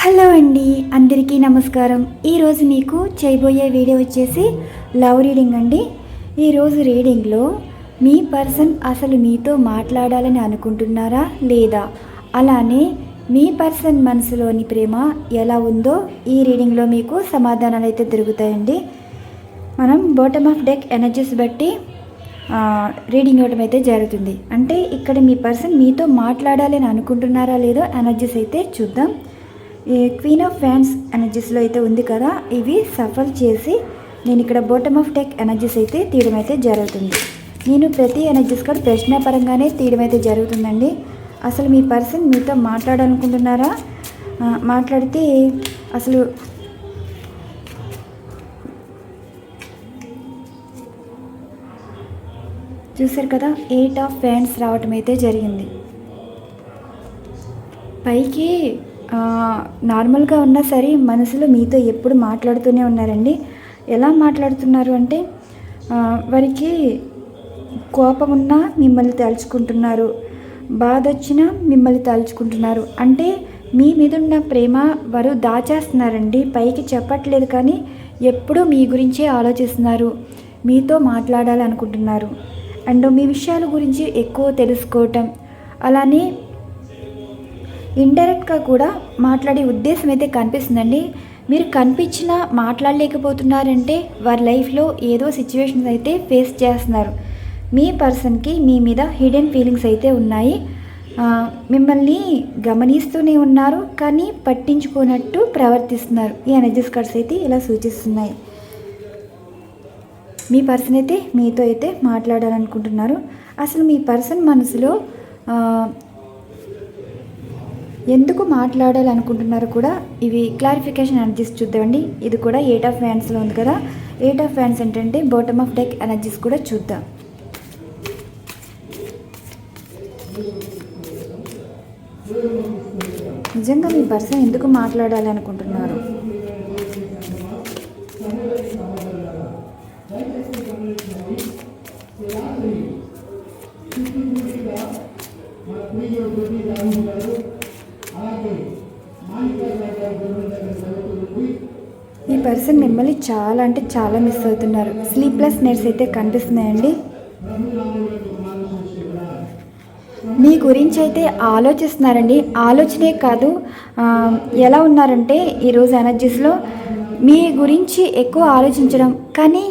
Hello అండి అందరికీ నమస్కారం. ఈరోజు మీకు చేయబోయే వీడియో వచ్చేసి లవ్ రీడింగ్ అండి. ఈరోజు రీడింగ్లో మీ పర్సన్ అసలు మీతో మాట్లాడాలని అనుకుంటున్నారా లేదా? అలానే మీ పర్సన్ మనసులోని ప్రేమ ఎలా ఉందో ఈ రీడింగ్లో మీకు సమాధానాలు అయితే దొరుకుతాయండి. మనం బాటమ్ ఆఫ్ డెక్ ఎనర్జీస్ బట్టి రీడింగ్ ఇవ్వడం అయితే జరుగుతుంది. అంటే ఇక్కడ మీ పర్సన్ మీతో మాట్లాడాలని అనుకుంటున్నారా లేదో ఎనర్జీస్ అయితే చూద్దాం. ఈ క్వీన్ ఆఫ్ ఫ్యాన్స్ ఎనర్జీస్లో అయితే ఉంది కదా ఇవి సఫల్ చేసి నేను ఇక్కడ బోటమ్ ఆఫ్ టెక్ ఎనర్జీస్ అయితే తీయడం అయితే జరుగుతుంది. నేను ప్రతి ఎనర్జీస్ కూడా ప్రశ్నాపరంగానే తీయడం అయితే జరుగుతుందండి. అసలు మీ పర్సన్ మీతో మాట్లాడాలనుకుంటున్నారా? మాట్లాడితే అసలు చూసారు కదా ఎయిట్ ఆఫ్ ఫ్యాన్స్ రావటం అయితే జరిగింది. పైకి నార్మల్గా ఉన్నా సరే మనసులో మీతో ఎప్పుడు మాట్లాడుతూనే ఉన్నారండి. ఎలా మాట్లాడుతున్నారు అంటే వారికి కోపం ఉన్నా మిమ్మల్ని తలుచుకుంటున్నారు. బాధ వచ్చినా మిమ్మల్ని తలుచుకుంటున్నారు. అంటే మీ మీద ఉన్న ప్రేమ వారు దాచేస్తున్నారండి. పైకి చెప్పట్లేదు కానీ ఎప్పుడూ మీ గురించే ఆలోచిస్తున్నారు. మీతో మాట్లాడాలనుకుంటున్నారు. అండ్ మీ విషయాల గురించి ఎక్కువ తెలుసుకోవటం. అలానే ఇండైరెక్ట్గా కూడా మాట్లాడే ఉద్దేశం అయితే కనిపిస్తుందండి. మీరు కనిపించినా మాట్లాడలేకపోతున్నారంటే వారి లైఫ్లో ఏదో సిచ్యువేషన్స్ అయితే ఫేస్ చేస్తున్నారు. మీ పర్సన్కి మీ మీద హిడెన్ ఫీలింగ్స్ అయితే ఉన్నాయి. మిమ్మల్ని గమనిస్తూనే ఉన్నారు కానీ పట్టించుకోనట్టు ప్రవర్తిస్తున్నారు. ఈ ఎనర్జీస్ కార్డ్స్ అయితే ఇలా సూచిస్తున్నాయి. మీ పర్సన్ అయితే మీతో అయితే మాట్లాడాలనుకుంటున్నారు. అసలు మీ పర్సన్ మనసులో ఎందుకు మాట్లాడాలనుకుంటున్నారు కూడా ఇవి క్లారిఫికేషన్ ఎనర్జీస్ చూద్దామండి. ఇది కూడా ఎయిట్ ఆఫ్ ఫ్యాన్స్లో ఉంది కదా. ఎయిట్ ఆఫ్ ఫ్యాన్స్ ఏంటంటే బాటమ్ ఆఫ్ డెక్ ఎనర్జీస్ కూడా చూద్దాం. నిజంగా మీ పర్సన్ ఎందుకు మాట్లాడాలనుకుంటున్నారు? పర్సన్ మిమ్మల్ని చాలా అంటే చాలా మిస్ అవుతున్నారు. స్లీప్లెస్ నైట్స్ అయితే కనిపిస్తున్నాయండి. మీ గురించి అయితే ఆలోచిస్తున్నారండి. ఆలోచనే కాదు ఎలా ఉన్నారంటే ఈరోజు ఎనర్జీస్లో మీ గురించి ఎక్కువ ఆలోచించడం. కానీ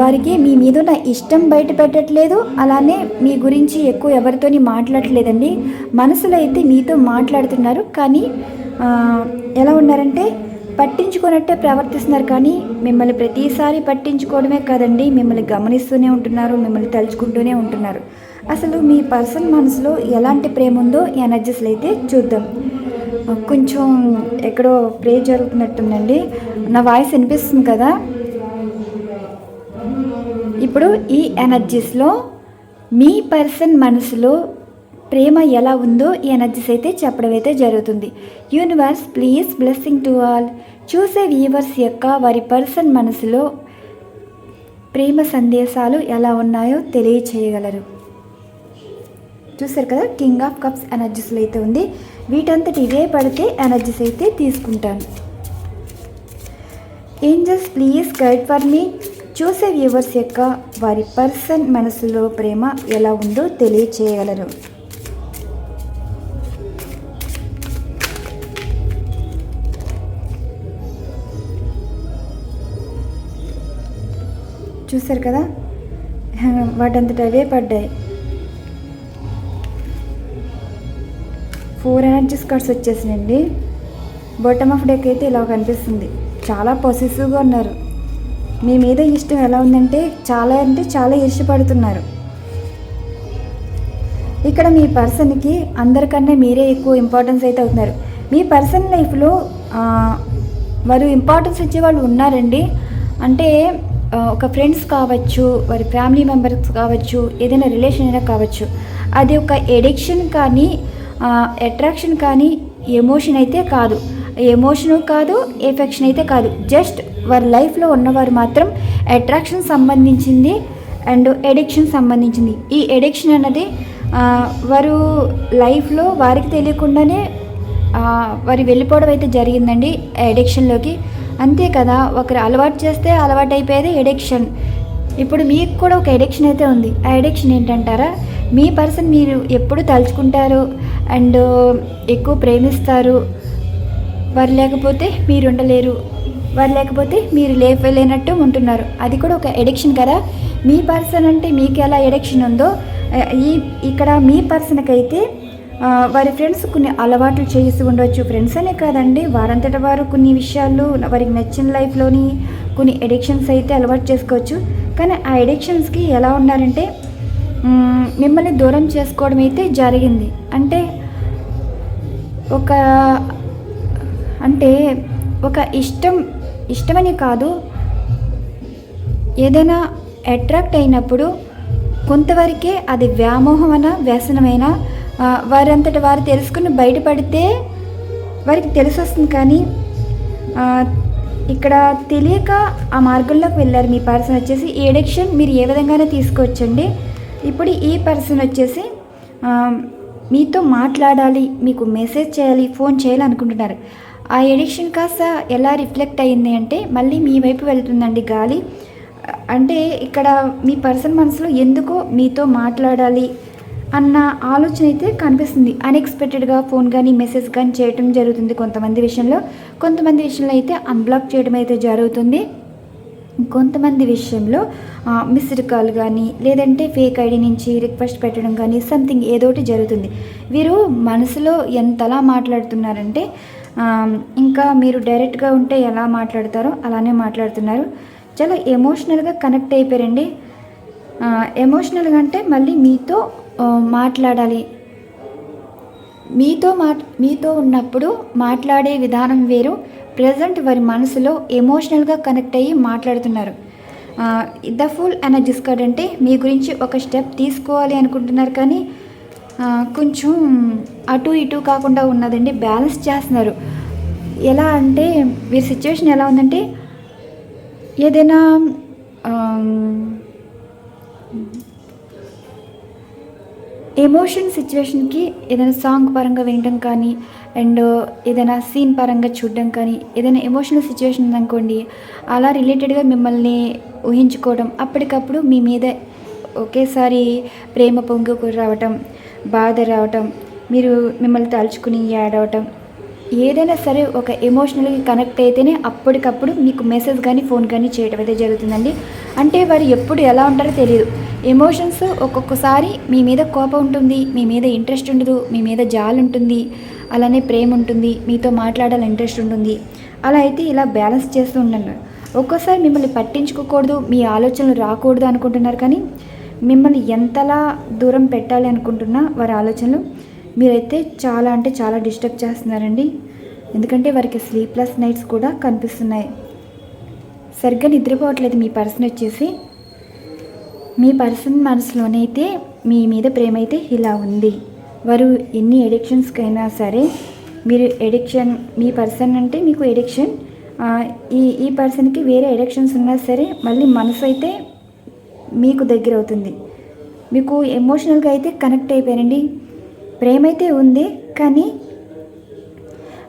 వారికి మీ మీద ఉన్న ఇష్టం బయట పెట్టట్లేదు. అలానే మీ గురించి ఎక్కువ ఎవరితోని మాట్లాడట్లేదండి. మనసులో అయితే మీతో మాట్లాడుతున్నారు. కానీ ఎలా ఉన్నారంటే పట్టించుకున్నట్టే ప్రవర్తిస్తున్నారు కానీ మిమ్మల్ని ప్రతిసారి పట్టించుకోవడమే కాదండి మిమ్మల్ని గమనిస్తూనే ఉంటున్నారు మిమ్మల్ని తలుచుకుంటూనే ఉంటున్నారు. అసలు మీ పర్సన్ మనసులో ఎలాంటి ప్రేమ ఉందో ఎనర్జీస్లో అయితే చూద్దాం. కొంచెం ఎక్కడో ప్రే జరుగుతున్నట్టుందండి. నా వాయిస్ వినిపిస్తుంది కదా? ఇప్పుడు ఈ ఎనర్జీస్లో మీ పర్సన్ మనసులో ప్రేమ ఎలా ఉందో ఈ ఎనర్జీస్ అయితే చెప్పడం అయితే జరుగుతుంది. Universe please blessing to all చూసే వ్యూవర్స్ యొక్క వారి పర్సన్ మనసులో ప్రేమ సందేశాలు ఎలా ఉన్నాయో తెలియచేయగలరు. చూసారు కదా? కింగ్ ఆఫ్ కప్స్ ఎనర్జీస్లో అయితే ఉంది. వీటంతటి ఇవే పడితే ఎనర్జీస్ అయితే తీసుకుంటాను. ఏంజల్స్ ప్లీజ్ గైడ్ ఫర్ మీ చూసే వ్యూవర్స్ యొక్క వారి పర్సన్ మనసులో ప్రేమ ఎలా ఉందో తెలియచేయగలరు. చూసారు కదా? వాటంతట అవే పడ్డాయి. ఫోర్ ఎనర్జీ కార్డ్స్ వచ్చేసినండి బాటమ్ ఆఫ్ డెక్ అయితే ఇలా కనిపిస్తుంది. చాలా పొసెసివ్గా ఉన్నారు. మీ మీద ఇష్టం ఎలా ఉందంటే చాలా అంటే చాలా ఇష్టపడుతున్నారు. ఇక్కడ మీ పర్సన్కి అందరికన్నా మీరే ఎక్కువ ఇంపార్టెన్స్ అయితే అవుతున్నారు. మీ పర్సన్ లైఫ్లో వారు ఇంపార్టెన్స్ ఇచ్చే వాళ్ళు ఉన్నారండి. అంటే ఒక ఫ్రెండ్స్ కావచ్చు వారి ఫ్యామిలీ మెంబర్స్ కావచ్చు ఏదైనా రిలేషన్ అయినా కావచ్చు అది ఒక ఎడిక్షన్ కానీ అట్రాక్షన్ కానీ ఎమోషన్ అయితే కాదు. ఎమోషను కాదు ఎఫెక్షన్ అయితే కాదు. జస్ట్ వారి లైఫ్లో ఉన్నవారు మాత్రం అట్రాక్షన్ సంబంధించింది అండ్ ఎడిక్షన్ సంబంధించింది. ఈ ఎడిక్షన్ అన్నది వారు లైఫ్లో వారికి తెలియకుండానే వారి వెళ్ళిపోవడం అయితే జరిగిందండి ఎడిక్షన్లోకి అంతే కదా ఒకరు అలవాటు చేస్తే అలవాటు అయిపోయేది ఎడిక్షన్ ఇప్పుడు మీకు కూడా ఒక ఎడిక్షన్ అయితే ఉంది. ఆ ఎడిక్షన్ ఏంటంటారా? మీ పర్సన్ మీరు ఎప్పుడు తలుచుకుంటారు? అండ్ ఎక్కువ ప్రేమిస్తారు. వారు లేకపోతే మీరు ఉండలేరు. వారు లేకపోతే మీరు లేపలేనట్టు ఉంటున్నారు. అది కూడా ఒక ఎడిక్షన్ కదా. మీ పర్సన్ అంటే మీకు ఎలా ఎడిక్షన్ ఉందో ఈ ఇక్కడ మీ పర్సన్కి అయితే వారి ఫ్రెండ్స్ కొన్ని అలవాట్లు చేసి ఉండవచ్చు ఫ్రెండ్స్ అనే కాదండి వారంతట వారు కొన్ని విషయాలు వారికి నచ్చిన లైఫ్లోని కొన్ని ఎడిక్షన్స్ అయితే అలవాటు చేసుకోవచ్చు. కానీ ఆ ఎడిక్షన్స్కి ఎలా ఉన్నారంటే మిమ్మల్ని దూరం చేసుకోవడం అయితే జరిగింది. అంటే ఒక అంటే ఒక ఇష్టం ఇష్టమని కాదు ఏదైనా అట్రాక్ట్ అయినప్పుడు కొంతవరకే అది వ్యామోహమైన వ్యసనమైనా వారంతట వారు తెలుసుకుని బయటపడితే వారికి తెలిసి వస్తుంది కానీ ఇక్కడ తెలియక ఆ మార్గంలోకి వెళ్ళారు. మీ పర్సన్ వచ్చేసి ఈ ఎడిక్షన్ మీరు ఏ విధంగానే తీసుకోవచ్చండి. ఇప్పుడు ఈ పర్సన్ వచ్చేసి మీతో మాట్లాడాలి మీకు మెసేజ్ చేయాలి ఫోన్ చేయాలి అనుకుంటున్నారు. ఆ ఎడిక్షన్ కాస్త ఎలా రిఫ్లెక్ట్ అయ్యింది అంటే మళ్ళీ మీ వైపు వెళ్తుందండి గాలి. అంటే ఇక్కడ మీ పర్సన్ మనసులో ఎందుకో మీతో మాట్లాడాలి అన్న ఆలోచన అయితే కనిపిస్తుంది. అన్ఎక్స్పెక్టెడ్గా ఫోన్ కానీ మెసేజ్ కానీ చేయటం జరుగుతుంది కొంతమంది విషయంలో. కొంతమంది విషయంలో అయితే అన్బ్లాక్ చేయడం అయితే జరుగుతుంది. కొంతమంది విషయంలో మిస్డ్ కాల్ కానీ లేదంటే ఫేక్ ఐడి నుంచి రిక్వెస్ట్ పెట్టడం కానీ సంథింగ్ ఏదో ఒకటి జరుగుతుంది. వీరు మనసులో ఎంతలా మాట్లాడుతున్నారంటే ఇంకా మీరు డైరెక్ట్గా ఉంటే ఎలా మాట్లాడతారో అలానే మాట్లాడుతున్నారు. చాలా ఎమోషనల్గా కనెక్ట్ అయిపోయారండి. ఎమోషనల్గా అంటే మళ్ళీ మీతో మాట్లాడాలి. మీతో మాట్ మీతో ఉన్నప్పుడు మాట్లాడే విధానం వేరు. ప్రజెంట్ వారి మనసులో ఎమోషనల్గా కనెక్ట్ అయ్యి మాట్లాడుతున్నారు. ద ఫుల్ ఎనర్జీస్ కార్డ్ అంటే మీ గురించి ఒక స్టెప్ తీసుకోవాలి అనుకుంటున్నారు కానీ కొంచెం అటు ఇటు కాకుండా ఉన్నదండి బ్యాలెన్స్ చేస్తున్నారు. ఎలా అంటే వీరి సిచ్యువేషన్ ఎలా ఉందంటే ఏదైనా ఎమోషన్ సిచ్యువేషన్కి ఏదైనా సాంగ్ పరంగా వినడం కానీ అండ్ ఏదైనా సీన్ పరంగా చూడడం కానీ ఏదైనా ఎమోషనల్ సిచ్యువేషన్ ఉందనుకోండి అలా రిలేటెడ్గా మిమ్మల్ని ఊహించుకోవడం అప్పటికప్పుడు మీ మీద ఒకేసారి ప్రేమ పొంగుకు రావటం బాధ రావటం మీరు మిమ్మల్ని తలుచుకుని ఏడవటం ఏదైనా సరే ఒక ఎమోషనల్గా కనెక్ట్ అయితేనే అప్పటికప్పుడు మీకు మెసేజ్ కానీ ఫోన్ కానీ చేయడం అయితే జరుగుతుందండి. అంటే వారు ఎప్పుడు ఎలా ఉంటారో తెలియదు ఎమోషన్స్ ఒక్కొక్కసారి మీ మీద కోపం ఉంటుంది మీ మీద ఇంట్రెస్ట్ ఉండదు మీ మీద జాలు ఉంటుంది అలానే ప్రేమ ఉంటుంది మీతో మాట్లాడాలని ఇంట్రెస్ట్ ఉంటుంది. అలా అయితే ఇలా బ్యాలెన్స్ చేస్తూ ఉండండి. ఒక్కోసారి మిమ్మల్ని పట్టించుకోకూడదు మీ ఆలోచనలు రాకూడదు అనుకుంటున్నారు కానీ మిమ్మల్ని ఎంతలా దూరం పెట్టాలి అనుకుంటున్నా వారి ఆలోచనలు మీరైతే చాలా అంటే చాలా డిస్టర్బ్ చేస్తున్నారండి. ఎందుకంటే వారికి స్లీప్లెస్ నైట్స్ కూడా కనిపిస్తున్నాయి. సరిగ్గా నిద్రపోవట్లేదు మీ పర్సన్ వచ్చేసి. మీ పర్సన్ మనసులోనైతే మీ మీద ప్రేమ అయితే ఇలా ఉంది. వారు ఎన్ని ఎడిక్షన్స్కైనా సరే మీరు ఎడిక్షన్ మీ పర్సన్ అంటే మీకు ఎడిక్షన్ ఈ ఈ పర్సన్కి వేరే ఎడిక్షన్స్ ఉన్నా సరే మళ్ళీ మనసు అయితే మీకు దగ్గర అవుతుంది మీకు ఎమోషనల్గా అయితే కనెక్ట్ అయిపోయారండి. ప్రేమ అయితే ఉంది కానీ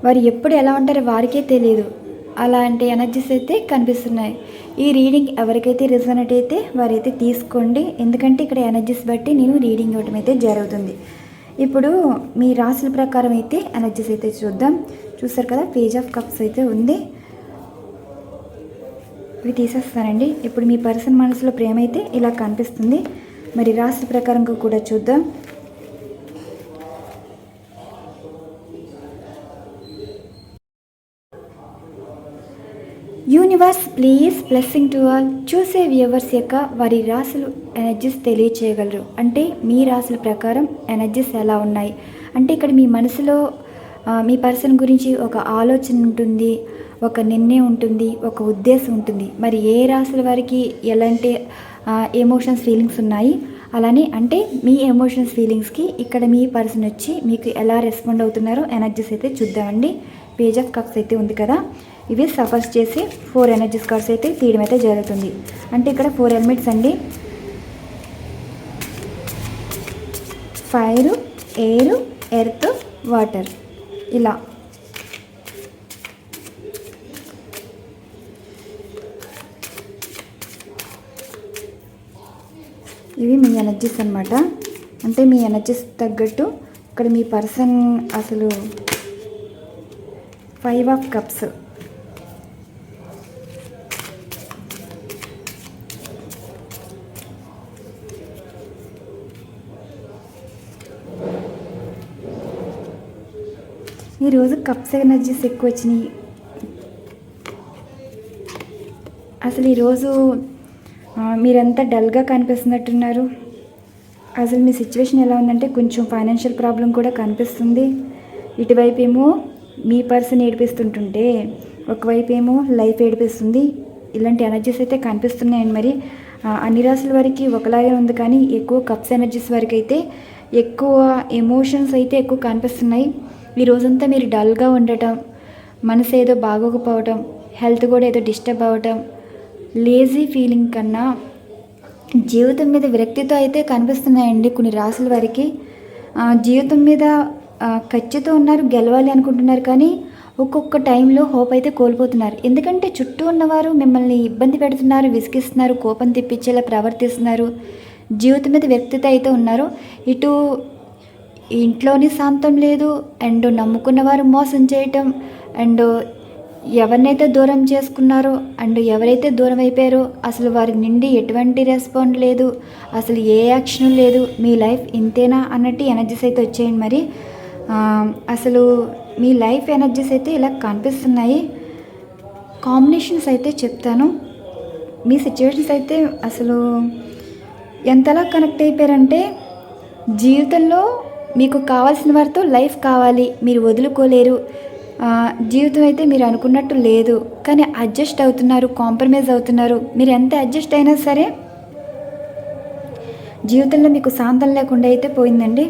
వారు ఎప్పుడు ఎలా ఉంటారో వారికే తెలియదు అలాంటి ఎనర్జీస్ అయితే కనిపిస్తున్నాయి. ఈ రీడింగ్ ఎవరికైతే రిజనెట్ అయితే వారైతే తీసుకోండి. ఎందుకంటే ఇక్కడ ఎనర్జీస్ బట్టి నేను రీడింగ్ ఇవ్వడం అయితే జరుగుతుంది. ఇప్పుడు మీ రాశుల ప్రకారం అయితే ఎనర్జీస్ అయితే చూద్దాం. చూస్తారు కదా పేజ్ ఆఫ్ కప్స్ అయితే ఉంది. ఇవి తీసేస్తానండి. ఇప్పుడు మీ పర్సన్ మనసులో ప్రేమ అయితే ఇలా కనిపిస్తుంది. మరి రాశుల ప్రకారం కూడా చూద్దాం. Universe please blessing to all చూసే వ్యూవర్స్ యొక్క వారి రాశులు ఎనర్జీస్ తెలియచేయగలరు. అంటే మీ రాశుల ప్రకారం ఎనర్జీస్ ఎలా ఉన్నాయి? అంటే ఇక్కడ మీ మనసులో మీ పర్సన్ గురించి ఒక ఆలోచన ఉంటుంది ఒక నిర్ణయం ఉంటుంది ఒక ఉద్దేశం ఉంటుంది. మరి ఏ రాశుల వారికి ఎలాంటి ఎమోషన్స్ ఫీలింగ్స్ ఉన్నాయి? అలానే అంటే మీ ఎమోషన్స్ ఫీలింగ్స్కి ఇక్కడ మీ పర్సన్ వచ్చి మీకు ఎలా రెస్పాండ్ అవుతున్నారో ఎనర్జీస్ అయితే చూద్దామండి. పేజ్ ఆఫ్ కప్స్ అయితే ఉంది కదా. ఇవి సఫర్స్ చేసి ఫోర్ ఎనర్జీ కార్డ్స్ అయితే తీయడం అయితే జరుగుతుంది. అంటే ఇక్కడ ఫోర్ హెల్మెట్స్ అండి. Fire air earth water. ఇలా. ఇవి మీ ఎనర్జీస్ అనమాట అంటే మీ ఎనర్జీస్ తగ్గట్టు ఇక్కడ మీ పర్సన్ అసలు ఫైవ్ ఆఫ్ కప్స్. ఈరోజు కప్స్ ఎనర్జీస్ ఎక్కువ వచ్చినాయి అసలు ఈరోజు మీరంతా డల్గా కనిపిస్తున్నట్టున్నారు. అసలు మీ సిచ్యువేషన్ ఎలా ఉందంటే కొంచెం ఫైనాన్షియల్ ప్రాబ్లం కూడా కనిపిస్తుంది. ఇటువైపు ఏమో మీ పర్సన్ ఏడిపిస్తుంటుంటే ఒకవైపు ఏమో లైఫ్ ఏడిపిస్తుంది. ఇలాంటి ఎనర్జీస్ అయితే కనిపిస్తున్నాయండి మరి. అన్ని రాసుల వారికి ఒకలాగే ఉంది కానీ ఎక్కువ కప్స్ ఎనర్జీస్ వరకు అయితే ఎక్కువ ఎమోషన్స్ అయితే ఎక్కువ కనిపిస్తున్నాయి. ఈ రోజంతా మీరు డల్గా ఉండటం మనసు ఏదో బాగోకపోవటం హెల్త్ కూడా ఏదో డిస్టర్బ్ అవ్వటం లేజీ ఫీలింగ్ కన్నా జీవితం మీద విరక్తితో అయితే కనిపిస్తున్నాయండి కొన్ని రాసుల వారికి. జీవితం మీద ఆ, ఉన్నారు గెలవాలి అనుకుంటున్నారు కానీ ఒక్కొక్క టైంలో హోప్ అయితే కోల్పోతున్నారు. ఎందుకంటే చుట్టూ ఉన్నవారు మిమ్మల్ని ఇబ్బంది పెడుతున్నారు విసిగిస్తున్నారు కోపం తెప్పించేలా ప్రవర్తిస్తున్నారు. జీవితం మీద వ్యక్తితో అయితే ఉన్నారు. ఇటు ఇంట్లోని శాంతం లేదు. అండ్ నమ్ముకున్న వారు మోసం చేయటం. అండ్ ఎవరినైతే దూరం చేసుకున్నారో అండ్ ఎవరైతే దూరం అయిపోయారో అసలు వారి నుండి ఎటువంటి రెస్పాండ్ లేదు. అసలు ఏ యాక్షన్ లేదు. మీ లైఫ్ ఇంతేనా అన్నట్టు ఎనర్జీస్ అయితే వచ్చాయండి మరి. అసలు మీ లైఫ్ ఎనర్జీస్ అయితే ఇలా కనిపిస్తున్నాయి. కాంబినేషన్స్ అయితే చెప్తాను. మీ సిచ్యువేషన్స్ అయితే అసలు ఎంతలా కనెక్ట్ అయిపోయారంటే జీవితంలో మీకు కావాల్సిన వారితో లైఫ్ కావాలి మీరు వదులుకోలేరు. జీవితం అయితే మీరు అనుకున్నట్టు లేదు కానీ అడ్జస్ట్ అవుతున్నారు కాంప్రమైజ్ అవుతున్నారు. మీరు ఎంత అడ్జస్ట్ అయినా సరే జీవితంలో మీకు శాంతం లేకుండా అయితే పోయిందండి.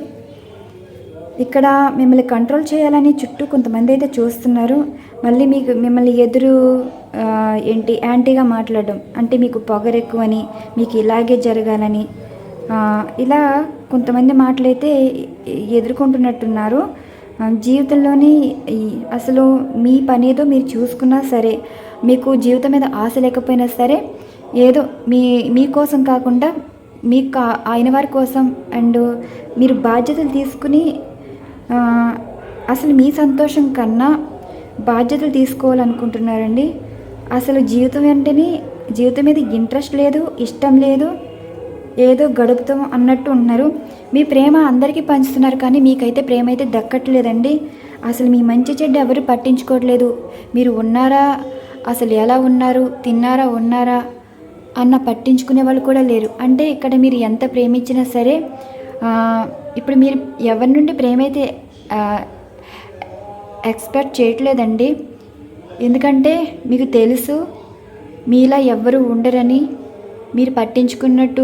ఇక్కడ మిమ్మల్ని కంట్రోల్ చేయాలని చుట్టూ కొంతమంది అయితే చూస్తున్నారు. మళ్ళీ మీకు మిమ్మల్ని ఎదురు ఏంటి యాంటీగా మాట్లాడడం అంటే మీకు పొగరెక్కువని మీకు ఇలాగే జరగాలని ఇలా కొంతమంది మాటలైతే ఎదుర్కొంటున్నట్టున్నారు. జీవితంలోని అసలు మీ పని ఏదో మీరు చూసుకున్నా సరే మీకు జీవితం మీద ఆశ లేకపోయినా సరే ఏదో మీ మీకోసం కాకుండా మీకు కా- ఆయన వారి కోసం అండ్ మీరు బాధ్యతలు తీసుకుని అసలు మీ సంతోషం కన్నా బాధ్యతలు తీసుకోవాలనుకుంటున్నారండి. అసలు జీవితం వెంటనే జీవితం మీద ఇంట్రెస్ట్ లేదు ఇష్టం లేదు ఏదో గడుపుతాం అన్నట్టు ఉన్నారు. మీ ప్రేమ అందరికీ పంచుతున్నారు కానీ మీకైతే ప్రేమ అయితే దక్కట్లేదండి. అసలు మీ మంచి చెడ్డ ఎవరు పట్టించుకోవట్లేదు. మీరు ఉన్నారా? అసలు ఎలా ఉన్నారు? తిన్నారా? ఉన్నారా? అన్న పట్టించుకునే వాళ్ళు కూడా లేరు. అంటే ఇక్కడ మీరు ఎంత ప్రేమించినా సరే ఇప్పుడు మీరు ఎవరి నుండి ప్రేమ అయితే ఎక్స్పెక్ట్ చేయట్లేదండి. ఎందుకంటే మీకు తెలుసు మీలా ఎవ్వరూ ఉండరని. మీరు పట్టించుకున్నట్టు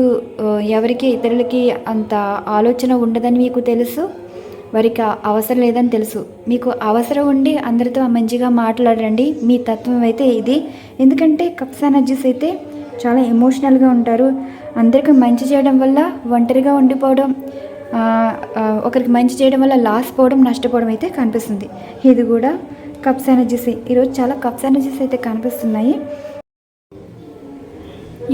ఎవరికి ఇతరులకి అంత ఆలోచన ఉండదని మీకు తెలుసు? వారికి అవసరం లేదని తెలుసు. మీకు అవసరం ఉండి అందరితో మంచిగా మాట్లాడండి. మీ తత్వం అయితే ఇది. ఎందుకంటే కప్స్ ఎనర్జీస్ అయితే చాలా ఎమోషనల్గా ఉంటారు. అందరికీ మంచి చేయడం వల్ల ఒంటరిగా ఉండిపోవడం ఒకరికి మంచి చేయడం వల్ల లాస్ పోవడం నష్టపోవడం అయితే కనిపిస్తుంది. ఇది కూడా కప్స్ ఎనర్జీస్ ఈరోజు చాలా కప్స్ ఎనర్జీస్ అయితే కనిపిస్తున్నాయి.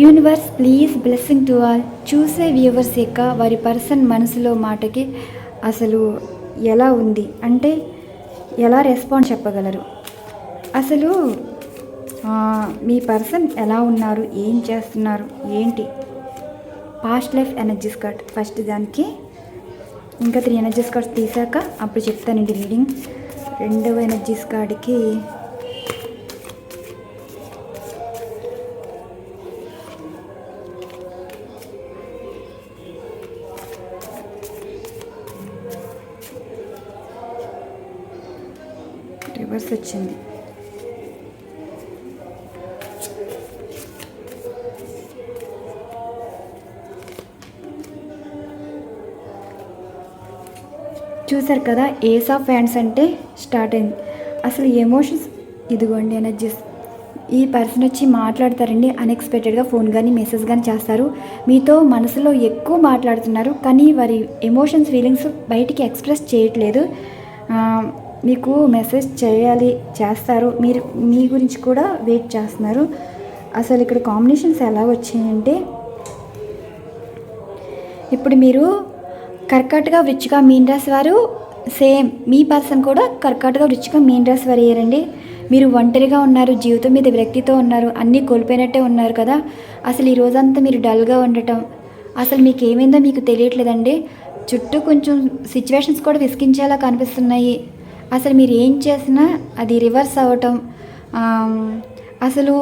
Universe please blessing to all చూసే వ్యూవర్స్ యొక్క వారి పర్సన్ మనసులో మాటకి అసలు ఎలా ఉంది? అంటే ఎలా రెస్పాన్స్ చెప్పగలరు? అసలు మీ పర్సన్ ఎలా ఉన్నారు? ఏం చేస్తున్నారు? ఏంటి? Past life energies card first దానికి ఇంకా త్రీ ఎనర్జీస్ కార్డ్స్ తీసాక అప్పుడు చెప్తానండి రీడింగ్ రెండవ ఎనర్జీస్ కార్డ్కి రివర్స్ వచ్చింది. చూసారు కదా ఏస్ ఆఫ్ హ్యాండ్స్ అంటే స్టార్ట్ అయింది. అసలు ఎమోషన్స్ ఇదిగోండి ఎనర్జీస్ ఈ పర్సన్ వచ్చి మాట్లాడతారండి అన్ఎక్స్పెక్టెడ్గా ఫోన్ కానీ మెసేజ్ కానీ చేస్తారు. మీతో మనసులో ఎక్కువ మాట్లాడుతున్నారు కానీ వారి ఎమోషన్స్ ఫీలింగ్స్ బయటికి ఎక్స్ప్రెస్ చేయట్లేదు. మీకు మెసేజ్ చేయాలి చేస్తారు. మీరు మీ గురించి కూడా వెయిట్ చేస్తున్నారు. అసలు ఇక్కడ కాంబినేషన్స్ ఎలా వచ్చాయంటే ఇప్పుడు మీరు కర్కాటక వృచ్చిక మీన్ రాశి వారు సేమ్ మీ పర్సన్ కూడా కర్కాటక వృచ్చిక మీన్ రాశి వారు అయ్యారండి. మీరు ఒంటరిగా ఉన్నారు జీవితం మీద వ్యక్తితో ఉన్నారు అన్నీ కోల్పోయినట్టే ఉన్నారు కదా. అసలు ఈ రోజంతా మీరు డల్గా ఉండటం అసలు మీకు ఏమైందో మీకు తెలియట్లేదండి. చుట్టూ కొంచెం సిచ్యువేషన్స్ కూడా విసిగించేలా కనిపిస్తున్నాయి. అసలు మీరు ఏం చేసినా అది రివర్స్ అవ్వటం అసలు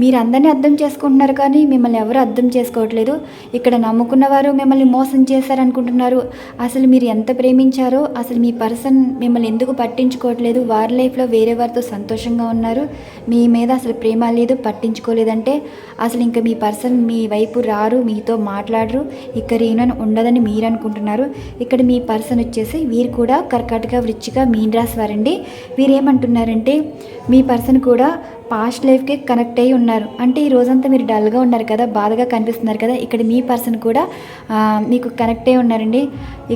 మీరు అందరినీ అర్థం చేసుకుంటున్నారు కానీ మిమ్మల్ని ఎవరు అర్థం చేసుకోవట్లేదు. ఇక్కడ నమ్ముకున్నవారు మిమ్మల్ని మోసం చేశారనుకుంటున్నారు. అసలు మీరు ఎంత ప్రేమించారో అసలు మీ పర్సన్ మిమ్మల్ని ఎందుకు పట్టించుకోవట్లేదు? వారి లైఫ్లో వేరే వారితో సంతోషంగా ఉన్నారు. మీ మీద అసలు ప్రేమ లేదు పట్టించుకోలేదంటే అసలు ఇంకా మీ పర్సన్ మీ వైపు రారు మీతో మాట్లాడరు. ఇక్కడ ఈయన ఉండదని మీరు అనుకుంటున్నారు ఇక్కడ మీ పర్సన్ వచ్చేసి వీరు కూడా కర్కాటక వృచ్చిక మీన్ రాశి వారండి. వీరేమంటున్నారంటే మీ పర్సన్ కూడా పాస్ట్ లైఫ్కి కనెక్ట్ అయ్యి ఉన్నారు. అంటే ఈ రోజంతా మీరు డల్గా ఉన్నారు కదా బాధగా కనిపిస్తున్నారు కదా ఇక్కడ మీ పర్సన్ కూడా మీకు కనెక్ట్ అయి ఉన్నారండి.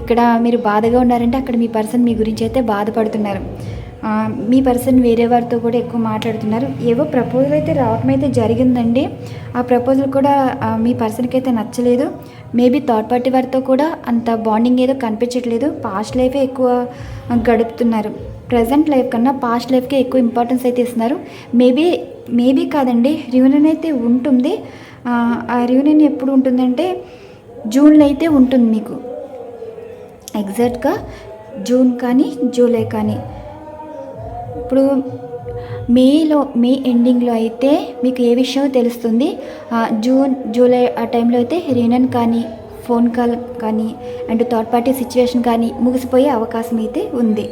ఇక్కడ మీరు బాధగా ఉన్నారంటే అక్కడ మీ పర్సన్ మీ గురించి అయితే బాధపడుతున్నారు. మీ పర్సన్ వేరే వారితో కూడా ఎక్కువ మాట్లాడుతున్నారు. ఏవో ప్రపోజల్ అయితే రావటం అయితే జరిగిందండి. ఆ ప్రపోజల్ కూడా మీ పర్సన్కి అయితే నచ్చలేదు. మేబీ థర్డ్ పార్టీ వారితో కూడా అంత బాండింగ్ ఏదో కనిపించట్లేదు. పాస్ట్ లైఫే ఎక్కువ గడుపుతున్నారు. ప్రజెంట్ లైఫ్ కన్నా పాస్ట్ లైఫ్కే ఎక్కువ ఇంపార్టెన్స్ అయితే ఇస్తున్నారు. మేబీ మేబీ కాదండి రియూనియన్ అయితే ఉంటుంది. ఆ, రియూనియన్ ఎప్పుడు ఉంటుందంటే జూన్లో అయితే ఉంటుంది మీకు. ఎగ్జాక్ట్గా జూన్ కానీ జూలై కానీ. ఇప్పుడు మేలో మే ఎండింగ్లో అయితే మీకు ఏ విషయం తెలుస్తుంది? జూన్ జూలై ఆ టైంలో అయితే రీనన్ కానీ ఫోన్ కాల్ కానీ అండ్ థర్డ్ పార్టీ సిచ్యువేషన్ కానీ ముగిసిపోయే అవకాశం అయితే ఉంది.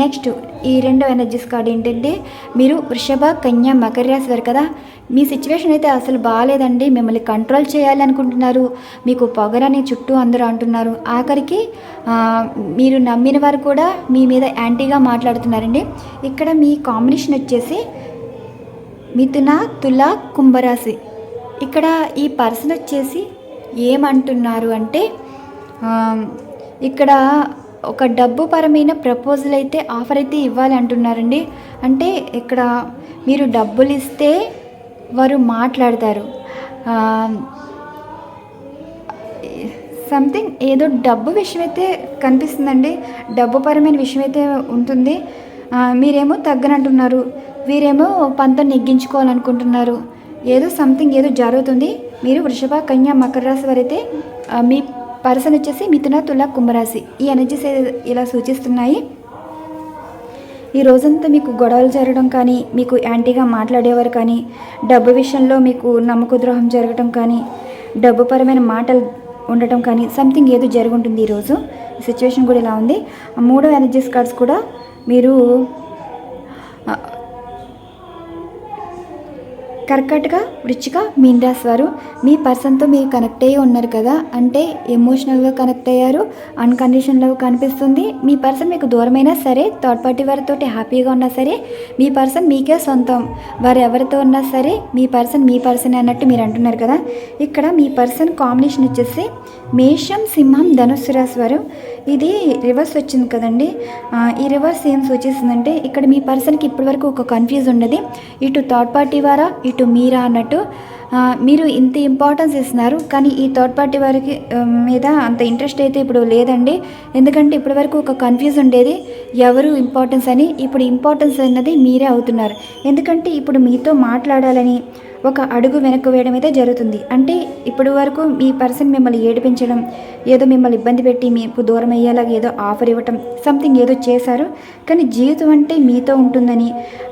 నెక్స్ట్ ఈ రెండు ఎనర్జీస్ కార్డ్ ఏంటంటే మీరు వృషభ కన్య మకర రాశి వారు కదా మీ సిచ్యువేషన్ అయితే అసలు బాగాలేదండి మిమ్మల్ని కంట్రోల్ చేయాలి అనుకుంటున్నారు మీకు పొగరని చుట్టూ అందరూ అంటున్నారు. ఆఖరికి మీరు నమ్మిన వారు కూడా మీ మీద యాంటీగా మాట్లాడుతున్నారండి. ఇక్కడ మీ కాంబినేషన్ వచ్చేసి మిథున తుల కుంభరాశి. ఇక్కడ ఈ పర్సన్ వచ్చేసి ఏమంటున్నారు అంటే ఇక్కడ ఒక డబ్బు పరమైన ప్రపోజల్ అయితే ఆఫర్ అయితే ఇవ్వాలి అంటున్నారండి. అంటే ఇక్కడ మీరు డబ్బులు ఇస్తే వారు మాట్లాడతారు. సంథింగ్ ఏదో డబ్బు విషయం అయితే కనిపిస్తుందండి. డబ్బు పరమైన విషయం అయితే ఉంటుంది మీరేమో తగ్గనంటున్నారు. వీరేమో పంతం నెగ్గించుకోవాలనుకుంటున్నారు. ఏదో సంథింగ్ ఏదో జరుగుతుంది. మీరు వృషభ కన్యా మకర రాశి వారైతే మీ పర్సన్ వచ్చేసి మిథున తుల కుంభరాశి. ఈ ఎనర్జీస్ ఇలా సూచిస్తున్నాయి. ఈ రోజంతా మీకు గొడవలు జరగడం కానీ మీకు యాంటీగా మాట్లాడేవారు కానీ డబ్బు విషయంలో మీకు నమ్మక ద్రోహం జరగడం కానీ డబ్బుపరమైన మాటలు ఉండటం కానీ సంథింగ్ ఏదో జరుగుంటుంది ఈరోజు. సిచ్యువేషన్ కూడా ఇలా ఉంది. మూడో ఎనర్జీస్ కార్డ్స్ కూడా మీరు కర్కటక వృచ్చిక మీన్ రాశి వారు మీ పర్సన్తో మీరు కనెక్ట్ అయ్యి ఉన్నారు కదా? అంటే ఎమోషనల్గా కనెక్ట్ అయ్యారు అన్కండిషన్ కనిపిస్తుంది. మీ పర్సన్ మీకు దూరమైనా సరే థర్డ్ పార్టీ వారితో హ్యాపీగా ఉన్నా సరే మీ పర్సన్ మీకే సొంతం. వారు ఎవరితో ఉన్నా సరే మీ పర్సన్ మీ పర్సన్ అన్నట్టు మీరు అంటున్నారు కదా? ఇక్కడ మీ పర్సన్ కాంబినేషన్ వచ్చేసి మేషం సింహం ధనుస్సు రాశి వారు. ఇది రివర్స్ వచ్చింది కదండి. ఈ రివర్స్ ఏం సూచిస్తుందంటే ఇక్కడ మీ పర్సన్కి ఇప్పటివరకు ఒక కన్ఫ్యూజ్ ఉన్నది ఇటు థర్డ్ పార్టీ వారా ఇటు మీరా అన్నట్టు మీరు ఇంత ఇంపార్టెన్స్ ఇస్తున్నారు కానీ ఈ థర్డ్ పార్టీ వారికి మీద అంత ఇంట్రెస్ట్ అయితే ఇప్పుడు లేదండి. ఎందుకంటే ఇప్పటి వరకు ఒక కన్ఫ్యూజ్ ఉండేది ఎవరు ఇంపార్టెన్స్ అని. ఇప్పుడు ఇంపార్టెన్స్ అన్నది మీరే అవుతున్నారు. ఎందుకంటే ఇప్పుడు మీతో మాట్లాడాలని ఒక అడుగు వెనక్కు వేయడం అయితే జరుగుతుంది. అంటే ఇప్పటి వరకు మీ పర్సన్ మిమ్మల్ని ఏడిపించడం ఏదో మిమ్మల్ని ఇబ్బంది పెట్టి మీకు దూరం అయ్యేలాగా ఏదో ఆఫర్ ఇవ్వటం సంథింగ్ ఏదో చేశారు. కానీ జీవితం అంటే మీతో ఉంటుందని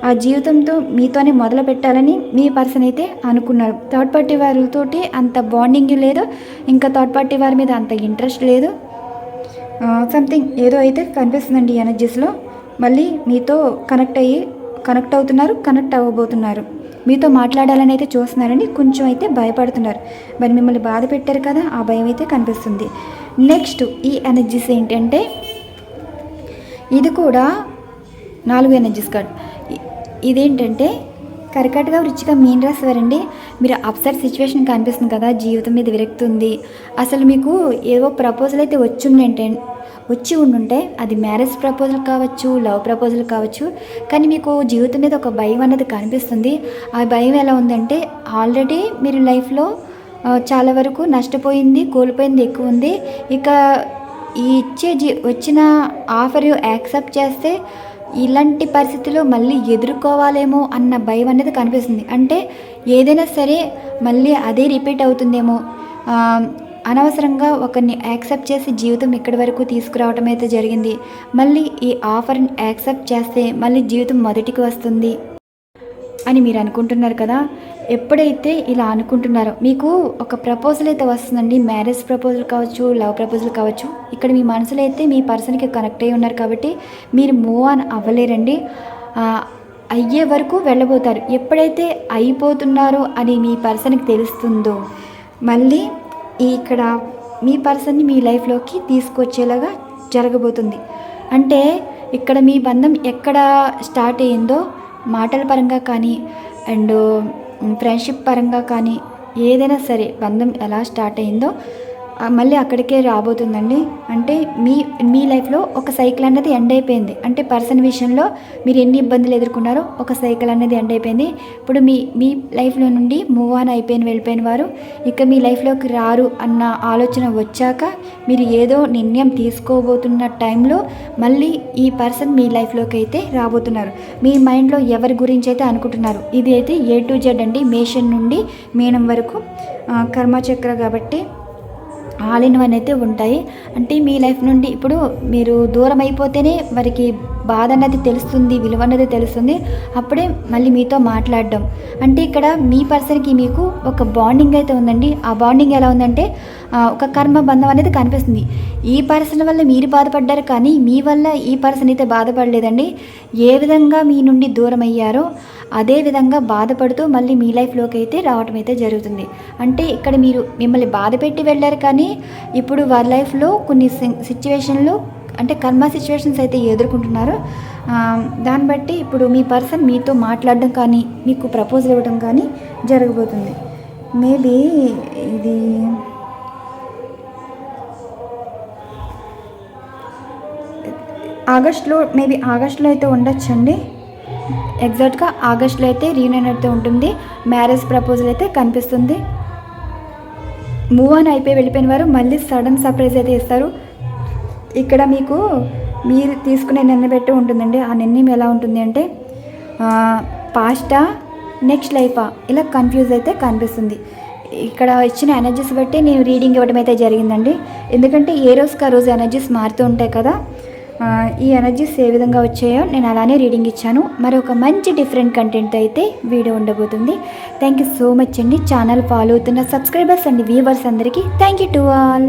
ఆ జీవితంతో మీతోనే మొదలు పెట్టాలని మీ పర్సన్ అయితే అనుకున్నారు. థర్డ్ పార్టీ వారితోటి అంత బాండింగ్ లేదు ఇంకా థర్డ్ పార్టీ వారి మీద అంత ఇంట్రెస్ట్ లేదు. సంథింగ్ ఏదో అయితే కనిపిస్తుందండి ఎనర్జీస్లో మళ్ళీ మీతో కనెక్ట్ అయ్యి కనెక్ట్ అవుతున్నారు కనెక్ట్ అవ్వబోతున్నారు. మీతో మాట్లాడాలని అయితే చూస్తున్నారండి కొంచెం అయితే భయపడుతున్నారు. మరి మిమ్మల్ని బాధ పెట్టారు కదా ఆ భయం అయితే కనిపిస్తుంది. నెక్స్ట్ ఈ ఎనర్జీస్ ఏంటంటే ఇది కూడా నాలుగు ఎనర్జీస్ కార్డ్ ఇదేంటంటే కర్కటగా రుచిగా మీన్ రాశి వారండి. మీరు అప్సెట్ సిచ్యువేషన్ కనిపిస్తుంది కదా జీవితం మీద విరక్తి ఉంది అసలు మీకు ఏవో ప్రపోజల్ అయితే వచ్చిందంటే వచ్చి ఉండుంటే అది మ్యారేజ్ ప్రపోజల్ కావచ్చు లవ్ ప్రపోజల్ కావచ్చు కానీ మీకు జీవితం మీద ఒక భయం అన్నది కనిపిస్తుంది. ఆ భయం ఎలా ఉందంటే ఆల్రెడీ మీరు లైఫ్లో చాలా వరకు నష్టపోయింది కోల్పోయింది ఎక్కువ ఉంది. ఇక ఈ ఇచ్చే జీ వచ్చిన ఆఫర్ యాక్సెప్ట్ చేస్తే ఇలాంటి పరిస్థితిలో మళ్ళీ ఎదుర్కోవాలేమో అన్న భయం అనేది కనిపిస్తుంది. అంటే ఏదైనా సరే మళ్ళీ అదే రిపీట్ అవుతుందేమో. అనవసరంగా ఒకరిని యాక్సెప్ట్ చేసి జీవితం ఇక్కడి వరకు తీసుకురావటం అయితే జరిగింది. మళ్ళీ ఈ ఆఫర్ని యాక్సెప్ట్ చేస్తే మళ్ళీ జీవితం మొదటికి వస్తుంది అని మీరు అనుకుంటున్నారు కదా? ఎప్పుడైతే ఇలా అనుకుంటున్నారో మీకు ఒక ప్రపోజల్ అయితే వస్తుందండి. మ్యారేజ్ ప్రపోజల్ కావచ్చు లవ్ ప్రపోజల్ కావచ్చు. ఇక్కడ మీ మనసులో అయితే మీ పర్సన్కి కనెక్ట్ అయి ఉన్నారు కాబట్టి మీరు మూవ్ ఆన్ అవ్వలేరండి. అయ్యే వరకు వెళ్ళబోతారు. ఎప్పుడైతే అయిపోతున్నారో అని మీ పర్సన్కి తెలుస్తుందో మళ్ళీ ఇక్కడ మీ పర్సన్ని మీ లైఫ్లోకి తీసుకొచ్చేలాగా జరగబోతుంది. అంటే ఇక్కడ మీ బంధం ఎక్కడ స్టార్ట్ అయ్యిందో మాటల పరంగా కానీ అండ్ ఫ్రెండ్షిప్ పరంగా కానీ ఏదైనా సరే బంధం ఎలా స్టార్ట్ అయిందో మళ్ళీ అక్కడికే రాబోతుందండి. అంటే మీ మీ లైఫ్లో ఒక సైకిల్ అనేది ఎండ్ అయిపోయింది. అంటే పర్సన్ విషయంలో మీరు ఎన్ని ఇబ్బందులు ఎదుర్కొన్నారో ఒక సైకిల్ అనేది ఎండ్ అయిపోయింది. ఇప్పుడు మీ మీ లైఫ్లో నుండి మూవ్ ఆన్ అయిపోయిన వెళ్ళిపోయిన వారు ఇక మీ లైఫ్లోకి రారు అన్న ఆలోచన వచ్చాక మీరు ఏదో నిర్ణయం తీసుకోబోతున్న టైంలో మళ్ళీ ఈ పర్సన్ మీ లైఫ్లోకి అయితే రాబోతున్నారు. మీ మైండ్లో ఎవరి గురించి అయితే అనుకుంటున్నారు? ఇది అయితే ఏ టు జెడ్ అండి. మేషన్ నుండి మీనం వరకు కర్మచక్ర కాబట్టి ఆల్ ఇన్ వన్ అయితే ఉంటాయి. అంటే మీ లైఫ్ నుండి ఇప్పుడు మీరు దూరం అయిపోతేనే వారికి బాధ అన్నది తెలుస్తుంది విలువ అన్నది తెలుస్తుంది. అప్పుడే మళ్ళీ మీతో మాట్లాడడం. అంటే ఇక్కడ మీ పర్సన్కి మీకు ఒక బాండింగ్ అయితే ఉందండి. ఆ బాండింగ్ ఎలా ఉందంటే ఒక కర్మ బంధం అనేది కనిపిస్తుంది. ఈ పర్సన్ వల్ల మీరు బాధపడ్డారు కానీ మీ వల్ల ఈ పర్సన్ అయితే బాధపడలేదండి. ఏ విధంగా మీ నుండి దూరం అయ్యారో అదే విధంగా బాధపడుతూ మళ్ళీ మీ లైఫ్లోకి అయితే రావటం అయితే జరుగుతుంది. అంటే ఇక్కడ మీరు మిమ్మల్ని బాధ పెట్టి వెళ్ళారు కానీ ఇప్పుడు వారి లైఫ్లో కొన్ని సిచ్యువేషన్లు అంటే కర్మ సిచ్యువేషన్స్ అయితే ఎదుర్కొంటున్నారు దాన్ని బట్టి ఇప్పుడు మీ పర్సన్ మీతో మాట్లాడడం కానీ మీకు ప్రపోజల్ ఇవ్వడం కానీ జరగబోతుంది. మేబీ ఇది ఆగస్ట్లో మేబీ ఆగస్ట్లో అయితే ఉండొచ్చండి. ఎగ్జాక్ట్గా ఆగస్ట్లో అయితే రీయూనియన్ అయితే ఉంటుంది. మ్యారేజ్ ప్రపోజల్ అయితే కనిపిస్తుంది. మూవ్ ఆన్ అయిపోయి వెళ్ళిపోయిన వారు మళ్ళీ సడన్ సర్ప్రైజ్ అయితే ఇస్తారు. ఇక్కడ మీకు మీరు తీసుకునే నిర్ణయం పెట్టి ఉంటుందండి. ఆ నిర్ణయం ఎలా ఉంటుంది అంటే పాస్టా నెక్స్ట్ లైఫా. ఇలా కన్ఫ్యూజ్ అయితే కనిపిస్తుంది. ఇక్కడ ఇచ్చిన ఎనర్జీస్ బట్టి నేను రీడింగ్ ఇవ్వడం అయితే జరిగిందండి. ఎందుకంటే ఏ రోజుకి ఆ రోజు ఎనర్జీస్ మారుతూ ఉంటాయి కదా ఈ ఎనర్జీస్ ఏ విధంగా వచ్చాయో నేను అలానే రీడింగ్ ఇచ్చాను. మరి ఒక మంచి డిఫరెంట్ కంటెంట్ అయితే వీడియో ఉండబోతుంది. థ్యాంక్ యూ సో మచ్ అండి. ఛానల్ ఫాలో అవుతున్న సబ్స్క్రైబర్స్ అండ్ వ్యూవర్స్ అందరికీ. Thank you to all